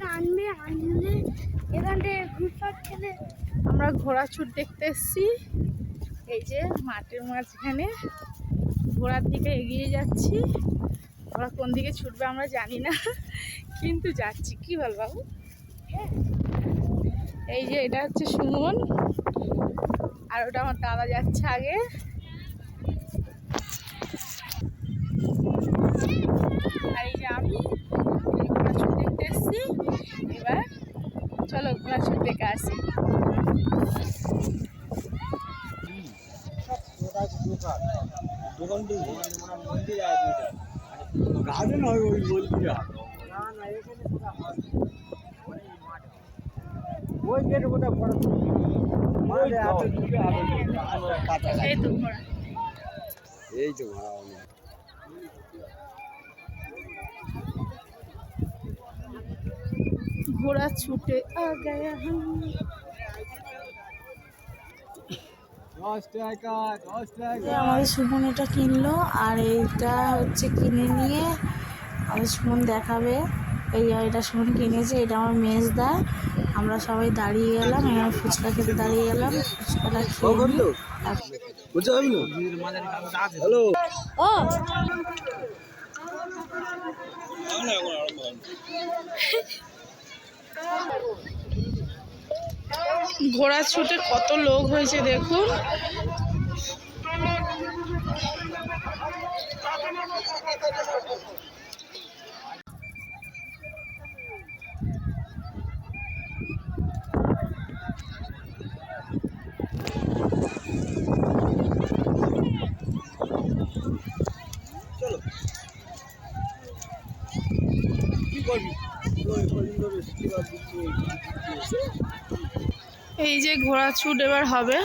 থেকে আনবে, আনলে আমরা ঘোড়া ছুট দেখতে এসেছি। এই যে মাঠের মাঝখানে ঘোড়ার দিকে এগিয়ে যাচ্ছি। ওরা কোন দিকে ছুটবে আমরা জানি না, কিন্তু যাচ্ছি। কি বল বাবু? এই যে এটা হচ্ছে সুমন। আর ওটা আমার দাদা যাচ্ছে আগে আর এই যে আমি এই ঘোড়া ছুট দেখতে এসেছি এবার চলো ঘোড়া ছুট দেখে আসি গার্ডেন হয় ওই মন্দিরে ওই গেট ওটা বড় মাঠে এত দূরে হবে না। কাছাকাছি। এই তো ঘোড়া ভাড়া অনেক। ঘোড়া ছুটে আ গয়া হাম। আমাদের সুমন এটা কিনলো আর এইটা হচ্ছে কিনে নিয়ে আমাদের সুমন দেখাবে এই এটা সুমন কিনেছে এটা আমার মেজদা আমরা সবাই দাঁড়িয়ে গেলাম এখানে ফুচকা খেতে দাঁড়িয়ে গেলাম ফুচকাটা খেয়ে ও! ঘোড়া ছুটে কত লোক হয়েছে দেখুন কি করবি ওই কদিন ধরে স্টিমার দিচ্ছি, ওই দিচ্ছি। এই যে ঘোড়া ছুট এবার হবে।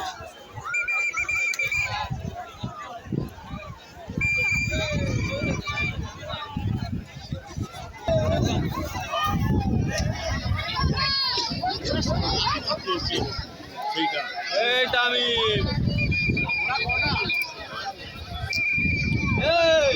এই তামিম। এই এই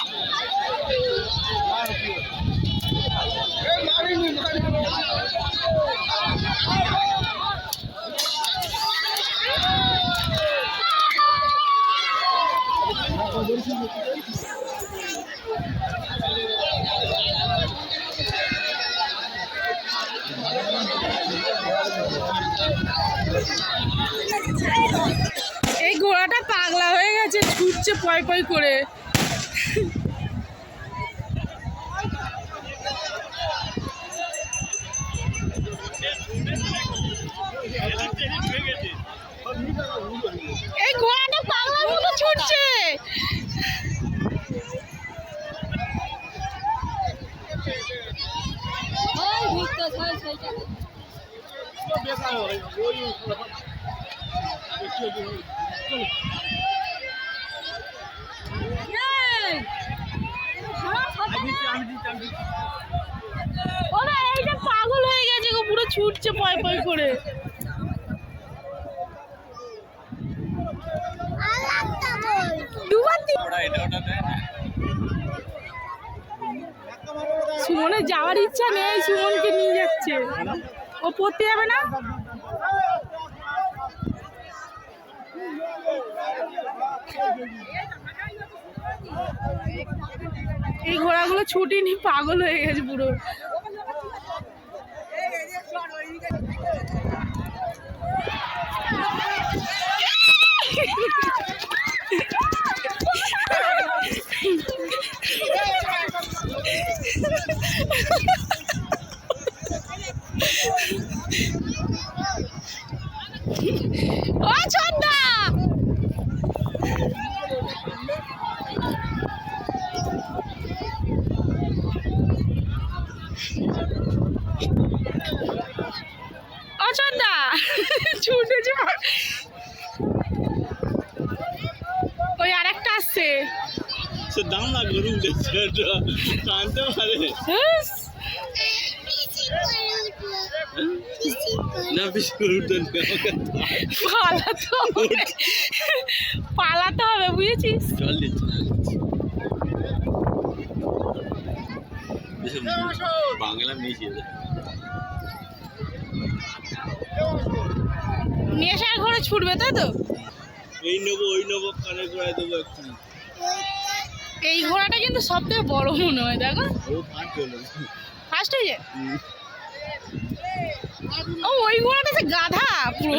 এই ঘোড়াটা পাগলা হয়ে গেছে পয় পয় করে? এই ঘোড়াটা পাগলার মতো ছুটছে। ওরা এইটা পাগল হয়ে গেছে গো পুরো ছুটছে পয় পয় করে। সুমনের যাওয়ার ইচ্ছা নেই সুমনকে নিয়ে যাচ্ছে। ও পড়তে যাবে না? এই ঘোড়াগুলো ছুটি নি পাগল হয়ে গেছে পুরো ও ছন্দা ও ছন্দা ছুটেছে ওই আরেকটা সে দাম টানতে পারে না বেশি করে উঠতে পালাতে হবে পালাতে হবে বুঝেছিস বাংলা মিশিয়ে নেশার ঘরে ছুটবে তাই তো এই নেব ওই নেব কানে ঘোরায় দেবো একটু এই ঘোড়াটা কিন্তু সব থেকে বড় মনে হয় দেখো। ফার্স্ট হয়েছে ও ওই ঘোড়াটা তো গাধা পুরো।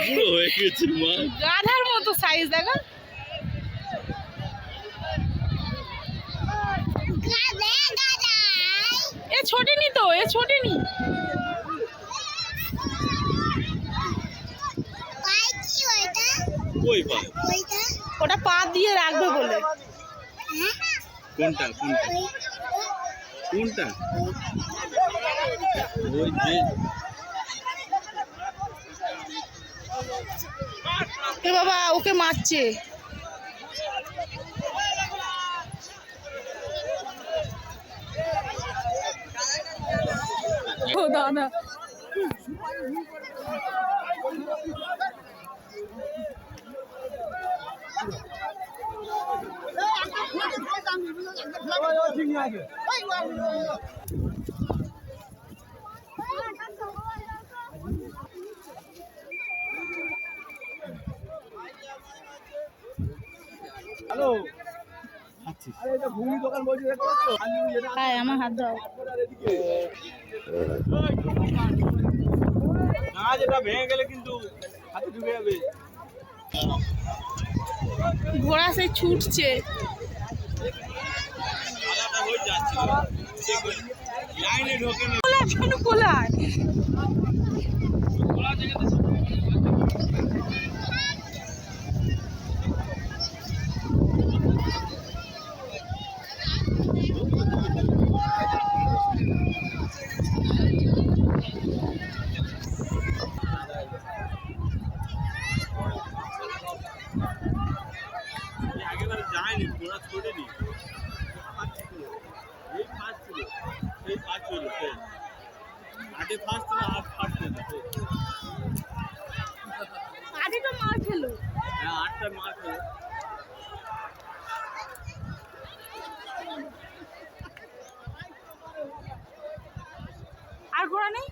বুড়ো হয়ে গেছে মা। গাধার মতো সাইজ দেখো। এ ছোটেনি তো এ ছোটেনি। কই পা ওটা পা দিয়ে রাখবে বলে। কোনটা কোনটা? কোনটা? ওই যে এ বাবা ওকে মারছে। ও দাদা। হ্যালো। হ্যাঁ আমার হাত দাও না যেটা ভেঙে গেলে কিন্তু হাতে ঢুকে যাবে। ঘোড়া সেই ছুটছে। কোলায় আগেবারে যায়নি ঘোড়া ছোটেনি এই ফার্স্ট ছিল এই ফার্স্ট ছিল সেই। আগে ফার্স্ট ছিল আর ফার্স্ট ছিল সেই। আগে তো মার খেলো হ্যাঁ আটটা মার খেলো আর ঘোড়া নেই?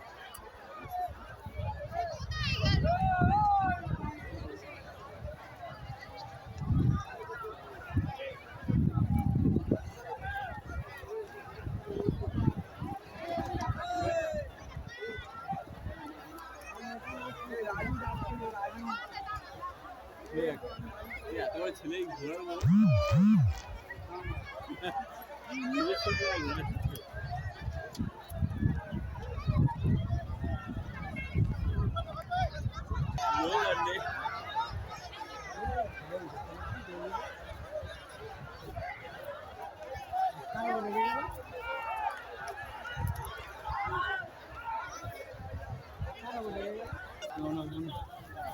তোমার ছেলে ঘোরার বলো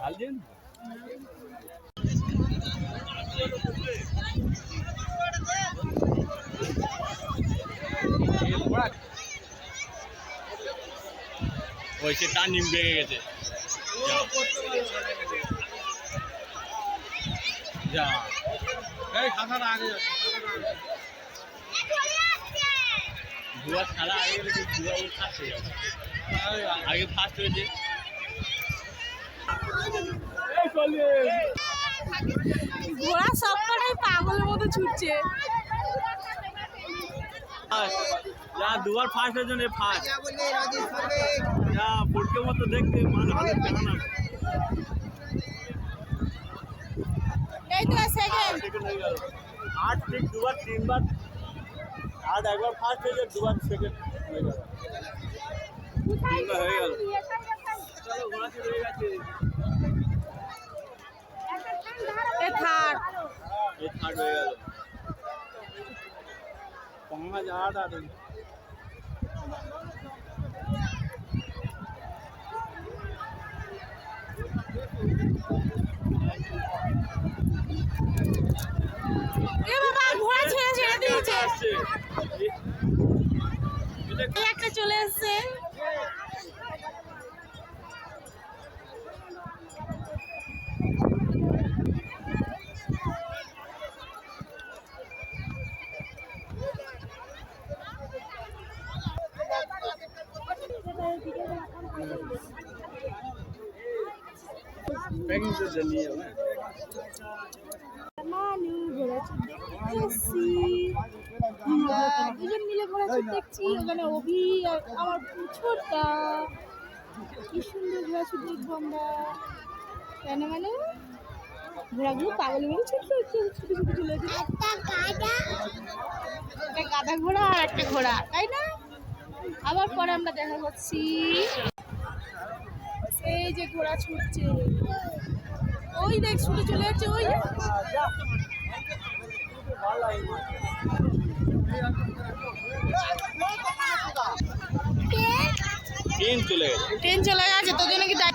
Alguien? ওই সে টান নিম ভেঙে গেছে। যা। এই খাতাটা আগে ফার্স্ট হয়েছে। ঘোড়া সবকটাই পাগলের মতো ছুটছে। যা দুবার ফার্স্ট হয়েছে না ফার্স্ট যা ফুটকে মতো দেখতে মানে এই তো সেকেন্ড হয়ে গেল। আট ঠিক দুবার তিনবার। আট একবার ফার্স্ট হয়েছে দুবার সেকেন্ড হয়ে গেল। তিনবার হয়ে গেল। চলো ঘোড়া চলে গেছে এ থার্ড এই থার্ড হয়ে গেল। পাঁচ আট আট এ বাবা ঘোড়া ছেড়ে ছেড়ে দিয়েছে। একটা চলে এসছে। মানু ঘোড়া ছুট দুজন মিলে ঘোড়া ছুট দেখছি ওখানে অভি আর আমার ছোটটা কি সুন্দর ঘোড়া ছুট দেখব আমরা। কেন মানে? ঘোড়াগুলো ছুটে ছুটে চলে যাচ্ছে একটা গাধা ঘোড়া আর একটা ঘোড়া তাই না? আবার পরে আমরা দেখা করছি। এই যে ঘোড়া ছুটছে। ওই দেখ শুনে চলে যাচ্ছে ওই ট্রেন চলে গেছে। ট্রেন চলে গেছে তোর নাকি কি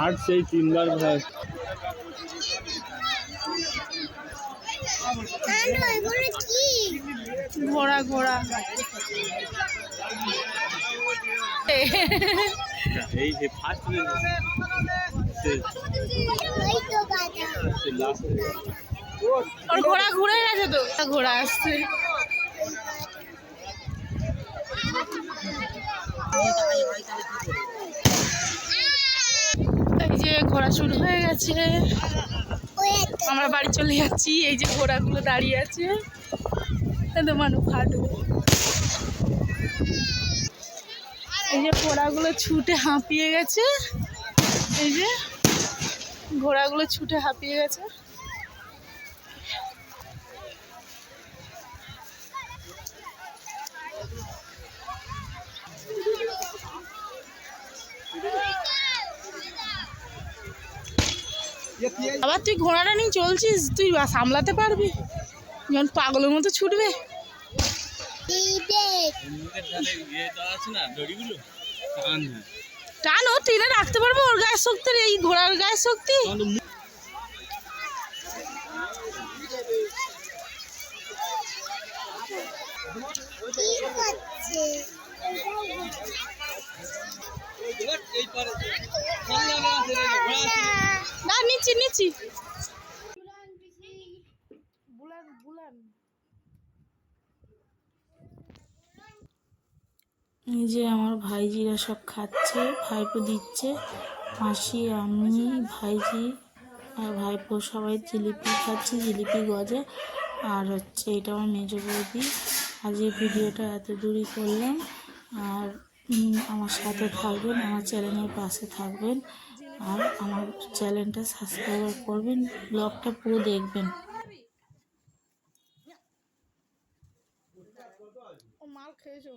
আট সেই তিনবার ভাই ঘোড়া ঘোড়া। এই যে ফার্স্ট ওর ঘোড়া ঘুরে গেছে তো। ঘোড়া আসছে। এই যে ঘোড়া শুরু হয়ে গেছে। আমরা বাড়ি চলে যাচ্ছি, এই যে ঘোড়াগুলো দাঁড়িয়ে আছে। মানু ফাটবে। এই যে ঘোড়াগুলো ছুটে হাঁপিয়ে গেছে। এই যে ঘোড়াগুলো ছুটে হাঁপিয়ে গেছে। আবার তুই ঘোড়াটা নিয়ে চলছিস, তুই সামলাতে পারবি। যখন পাগলের মতো ছুটবে। টান হ্যাঁ টানো রাখতে পারব ওর গায়ের শক্তি আর এই ঘোড়ার গায়ের শক্তি? না নিচ্ছি বুলান বুলান। এই যে আমার ভাইজিরা সব খাচ্ছে ভাইপো দিচ্ছে মাসি আমি ভাইজি আর ভাইপো সবাই জিলিপি খাচ্ছি জিলিপি গজে। আর হচ্ছে এটা আমার মেজো বৌদি। আজ এই ভিডিওটা এত দূরই করলাম। আর আমার সাথে থাকবেন আমার চ্যানেলের পাশে থাকবেন। আর আমার চ্যানেলটা সাবস্ক্রাইব করবেন ব্লগটা পুরো দেখবেন। ও খেয়েছো